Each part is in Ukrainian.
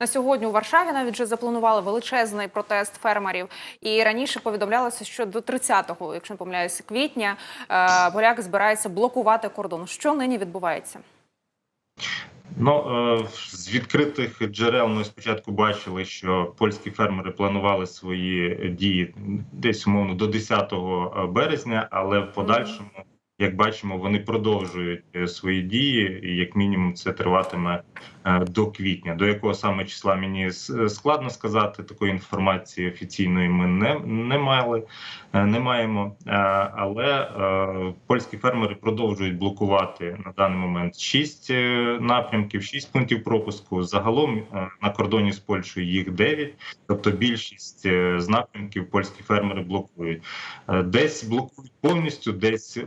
На сьогодні у Варшаві навіть вже запланували величезний протест фермерів. І раніше повідомлялося, що до 30-го, якщо не помиляюся, квітня е, поляки збираються блокувати кордон. Що нині відбувається? Ну е, з відкритих джерел ми спочатку бачили, що польські фермери планували свої дії десь умовно до 10 березня, але в подальшому, як бачимо, вони продовжують е, свої дії, і як мінімум це триватиме е, до квітня. До якого саме числа мені складно сказати. Такої інформації офіційної ми не, не мали, е, не маємо. Е, Але е, польські фермери продовжують блокувати на даний момент шість е, напрямків, шість пунктів пропуску. Загалом е, на кордоні з Польщею їх дев'ять. Тобто більшість е, з напрямків польські фермери блокують. Е, Десь блокують повністю, десь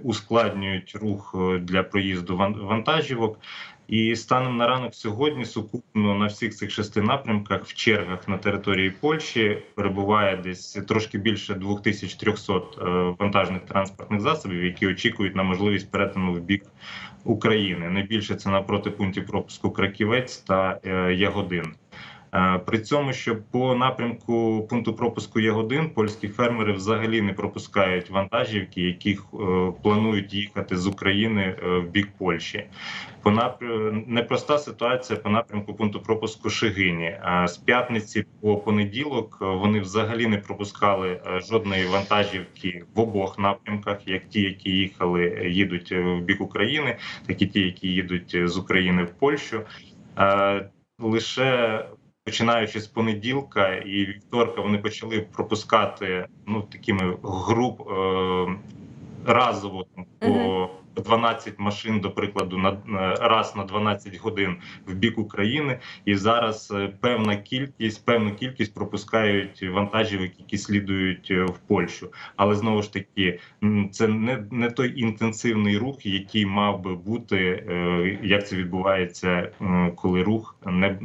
ускладнюють рух е, для проїзду ван- вантажівок. І станом на ранок сьогодні сукупно на всіх цих шести напрямках в чергах на території Польщі перебуває десь трошки більше 2300 е, вантажних транспортних засобів, які очікують на можливість перетину в бік України. Найбільше це напроти пунктів пропуску Краківець та е, Ягодин. Е, При цьому, що по напрямку пункту пропуску Ягодин польські фермери взагалі не пропускають вантажівки, які е, планують їхати з України е, в бік Польщі. По напря- непроста ситуація по напрямку пункту пропуску Шигині. З п'ятниці по понеділок вони взагалі не пропускали жодної вантажівки в обох напрямках, як ті, які їхали, їдуть в бік України, так і ті, які їдуть з України в Польщу. Лише починаючи з понеділка і вівторка, вони почали пропускати ну такими груп е, разово по 12 машин, до прикладу, на на- раз на 12 годин в бік України, і зараз е, певна кількість, певну кількість пропускають вантажівок, які слідують е, в Польщу. Але знову ж таки, це не, не той інтенсивний рух, який мав би бути, е, як це відбувається, е, коли рух не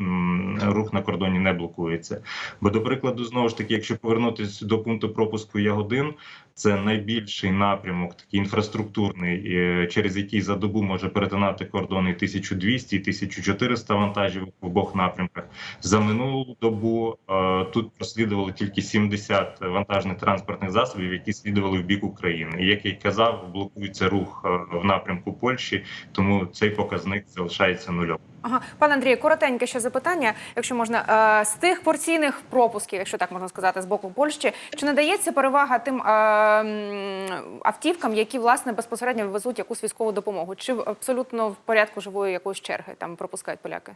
рух на кордоні не блокується. Бо, до прикладу, знову ж таки, якщо повернутися до пункту пропуску Ягодин, це найбільший напрямок, такий інфраструктурний, е, через який за добу може перетинати кордони 1200 і 1400 вантажівок в обох напрямках. За минулу добу е, тут прослідували тільки 70 вантажних транспортних засобів, які слідували в бік України. І як я й казав, блокується рух е, в напрямку Польщі, тому цей показник залишається нульом. Ага, пане Андрію, коротеньке ще запитання, якщо можна Е, з тих порційних пропусків, якщо так можна сказати, з боку Польщі, чи надається перевага тим е, автівкам, які власне безпосередньо везуть якусь військову допомогу? Чи абсолютно в порядку живої якоїсь черги там пропускають поляки?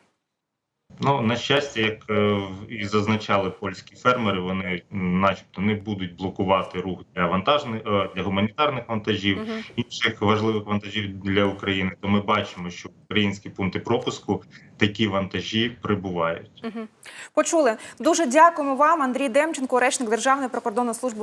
Ну на щастя, як е, і зазначали польські фермери, вони, начебто, не будуть блокувати рух для вантажних е, для гуманітарних вантажів, Мгм. інших важливих вантажів для України. То ми бачимо, що українські пункти пропуску такі вантажі прибувають. Мгм. Почули. Дуже дякуємо вам, Андрій Демченко, речник Державної прикордонної служби